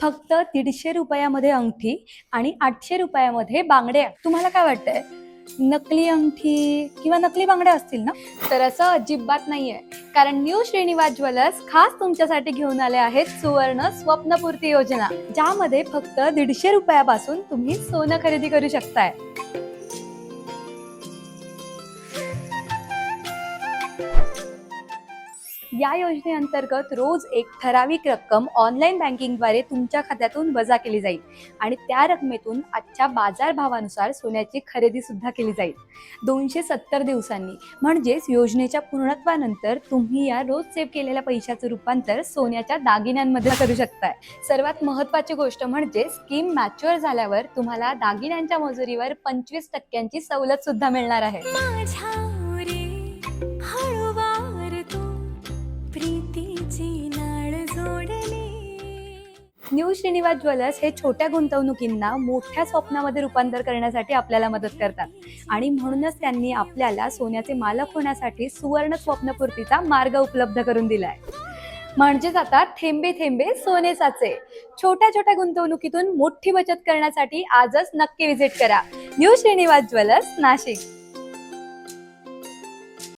फक्त दीडशे रुपयामध्ये अंगठी आणि आठशे रुपयामध्ये बांगड्या. तुम्हाला काय वाटतंय? नकली अंगठी किंवा नकली बांगड्या असतील ना? तर असं अजिबात नाहीये. कारण न्यू श्रीनिवास ज्वेलर्स खास तुमच्यासाठी घेऊन आले आहेत सुवर्ण स्वप्नपूर्ती योजना ज्यामध्ये फक्त दीडशे रुपयापासून तुम्ही सोनं खरेदी करू शकताय. या योजनेअंतर्गत रोज एक ठराविक रक्कम ऑनलाईन बँकिंगद्वारे तुमच्या खात्यातून वजा केली जाईल आणि त्या रकमेतून आजच्या बाजारभावानुसार सोन्याची खरेदी सुद्धा केली जाईल. दोनशे सत्तर दिवसांनी. म्हणजेच योजनेच्या पूर्णत्वानंतर तुम्ही या रोज सेव्ह केलेल्या पैशाचं रूपांतर सोन्याच्या दागिन्यांमध्ये करू शकताय. सर्वात महत्त्वाची गोष्ट म्हणजे स्कीम मॅच्युअर झाल्यावर तुम्हाला दागिन्यांच्या मजुरीवर पंचवीस टक्क्यांची सवलत सुद्धा मिळणार आहे. न्यू श्रीनिवास ज्वेलर्स हे छोट्या गुंतवणुकींना मोठ्या स्वप्नामध्ये रूपांतर करण्यासाठी आपल्याला मदत करतात. आणि म्हणूनच त्यांनी आपल्याला सोन्याचे मालक होण्यासाठी सुवर्ण स्वप्नपूर्तीचा मार्ग उपलब्ध करून दिलाय. म्हणजेच आता थेंबे थेंबे सोने साचे. छोट्या छोट्या गुंतवणुकीतून मोठी बचत करण्यासाठी आजच नक्की विजिट करा. New Shrinivas jewellers Nashik.